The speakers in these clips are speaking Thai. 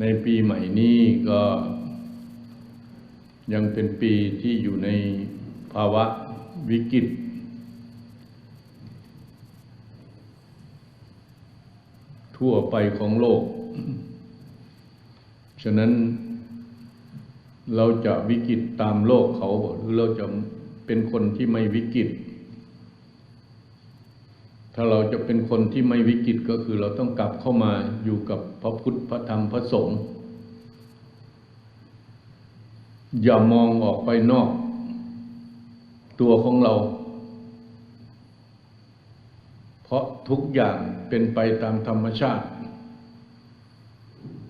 ในปีใหม่นี้ก็ยังเป็นปีที่อยู่ในภาวะวิกฤต ทั่วไปของโลก ฉะนั้นเราจะวิกฤตตามโลกเขาหรือเราจะเป็นคนที่ไม่วิกฤต ถ้าเราจะเป็นคนที่ไม่วิกฤตก็คือเราต้องกลับเข้ามาอยู่กับพระพุทธพระธรรมพระสงฆ์อย่ามองออกไปนอก ตัวของเรา เพราะทุกอย่างเป็นไปตามธรรมชาติ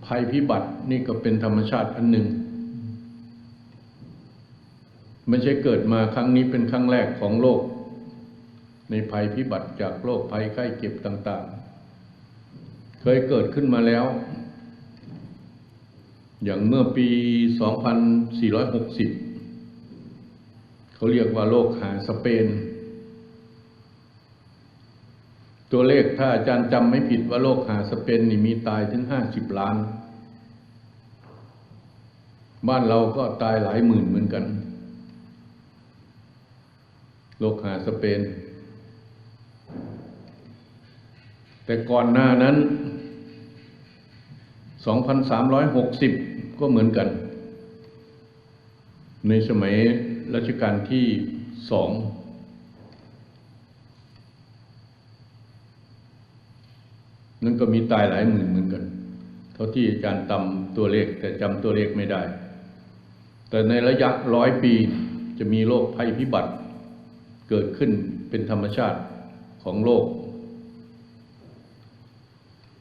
ภัยพิบัตินี่ก็เป็นธรรมชาติอันหนึ่ง ไม่ใช่เกิดมาครั้งนี้เป็นครั้งแรกของโลก ในภัยพิบัติจากโรคภัยไข้เจ็บต่าง ๆ เคยเกิดขึ้นมาแล้ว อย่างเมื่อปี 2460 เขาเรียกว่าโรคหาสเปน ตัวเลขถ้าอาจารย์จำไม่ผิดว่าโรคหาสเปนนี่มีตายถึง 50 ล้าน บ้านเราก็ตายหลายหมื่นเหมือนกันโรคหาสเปน แต่ก่อนหน้านั้น 2,360 ก็เหมือนกัน ในสมัยรัชกาลที่สองนั่นก็มีตายหลายหมื่นเหมือนกัน เท่าที่อาจารย์จำตัวเลขแต่จำตัวเลขไม่ได้ แต่ในระยะร้อยปีจะมีโรคภัยพิบัติ เกิดขึ้นเป็นธรรมชาติของโลก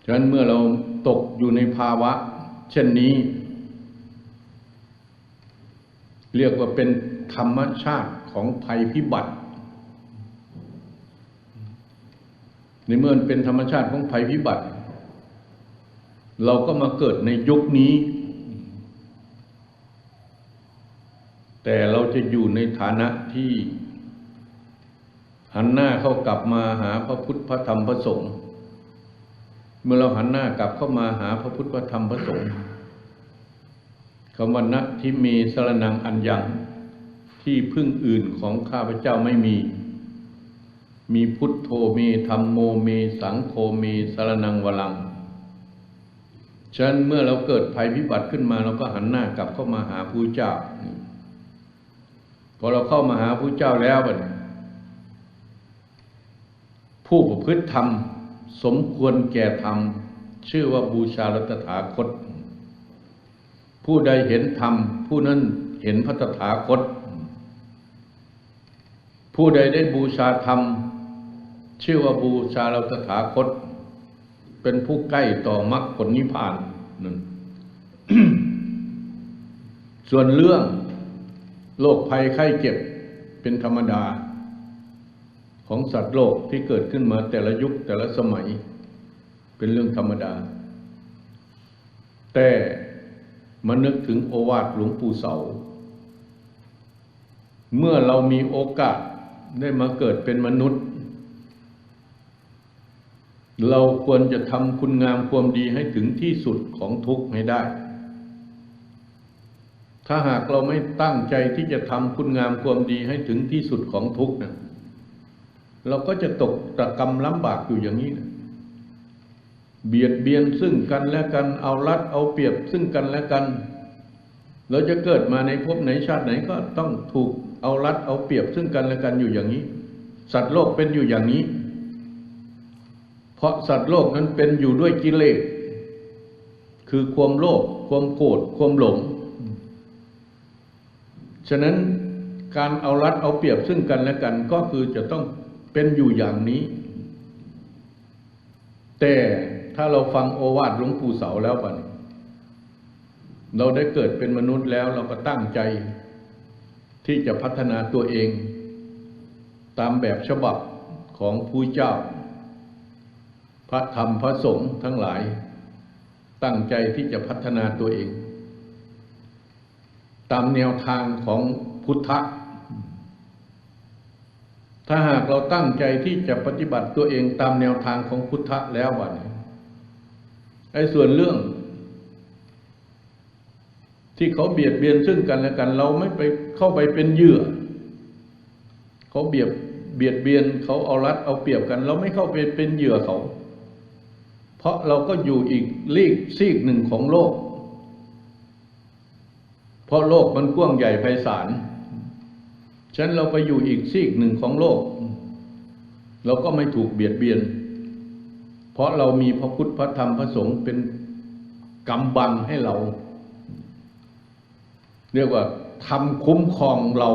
ฉะนั้นเมื่อเราตกอยู่ในภาวะ เช่นนี้ เรียกว่าเป็นธรรมชาติของภัยพิบัติ ในเมื่อเป็นธรรมชาติของภัยพิบัติ เราก็มาเกิดในยุคนี้ แต่เราจะอยู่ในฐานะที่หันหน้าเข้ากลับมาหาพระพุทธพระธรรมพระสงฆ์ เมื่อเราหันหน้ากลับเข้ามาหาพระพุทธพระธรรมพระสงฆ์คำว่านัตทิเมสรนังอันยังที่พึ่งอื่นของข้าพเจ้าไม่มี มีพุทโธเมธรรมโมเมสังโฆเมสรนังวลัง ฉะนั้นเมื่อเราเกิดภัยพิบัติขึ้นมาเราก็หันหน้ากลับเข้ามาหาผู้เจ้า พอเราเข้ามาหาผู้เจ้าแล้วบัดผู้ประพฤติธรรม สมควรแก่ธรรม ชื่อว่าบูชารัตถาคต ผู้ใดเห็นธรรม ผู้นั้นเห็นพระตถาคต ผู้ใดได้บูชาธรรม ชื่อว่าบูชาเราตถาคต เป็นผู้ใกล้ต่อมรรคผลนิพพานนั่นส่วนเรื่องโรคภัยไข้เจ็บเป็นธรรมดา ของสัตว์โลกที่เกิดขึ้นมาแต่ละยุคแต่ละสมัย เป็นเรื่องธรรมดา แต่มานึกถึงโอวาทหลวงปู่เสา เมื่อเรามีโอกาสได้มาเกิดเป็นมนุษย์ เราควรจะทำคุณงามความดีให้ถึงที่สุดของทุกข์ให้ได้ ถ้าหากเราไม่ตั้งใจที่จะทำคุณงามความดีให้ถึงที่สุดของทุกข์นะ เราก็จะตกตะกรรมลำบากอยู่อย่างนี้นะเบียดเบียนซึ่งกันและกันเอารัดเอาเปรียบซึ่งกันและกัน เราจะเกิดมาในภพไหนชาติไหนก็ต้องถูกเอารัดเอาเปรียบซึ่งกันและกันอยู่อย่างนี้ สัตว์โลกเป็นอยู่อย่างนี้ เพราะสัตว์โลกนั้นเป็นอยู่ด้วยกิเลสคือความโลภความโกรธความหลง ฉะนั้นการเอารัดเอาเปรียบซึ่งกันและกันก็คือจะต้อง เป็นอยู่อย่างนี้ แต่ถ้าเราฟังโอวาทหลวงปู่เสาแล้วปะเนี่ยเราได้เกิดเป็นมนุษย์แล้วเราก็ตั้งใจ ที่จะพัฒนาตัวเอง ตามแบบฉบับของผู้เจ้า พระธรรมพระสงฆ์ทั้งหลาย ตั้งใจที่จะพัฒนาตัวเอง ตามแนวทางของพุทธะ ถ้าหากเราตั้งใจที่จะปฏิบัติตัวเองตามแนวทางของพุทธะแล้ววันนี้ไอ้ส่วนเรื่อง ที่เขาเบียดเบียนซึ่งกันและกัน เราไม่ไปเข้าไปเป็นเหยื่อ เขาเบียดเบียดเบียนเขาเอารัดเอาเปรียบกัน เราไม่เข้าไปเป็นเหยื่อเขา เพราะเราก็อยู่อีกลีกซีกหนึ่งของโลก เพราะโลกมันกว้างใหญ่ไพศาล ฉะนั้นเราไปอยู่อีกซีกหนึ่งของโลก เราก็ไม่ถูกเบียดเบียน เพราะเรามีพระพุทธพระธรรมพระสงฆ์เป็นกำบังให้เรา เรียกว่าทำคุ้มครองเรา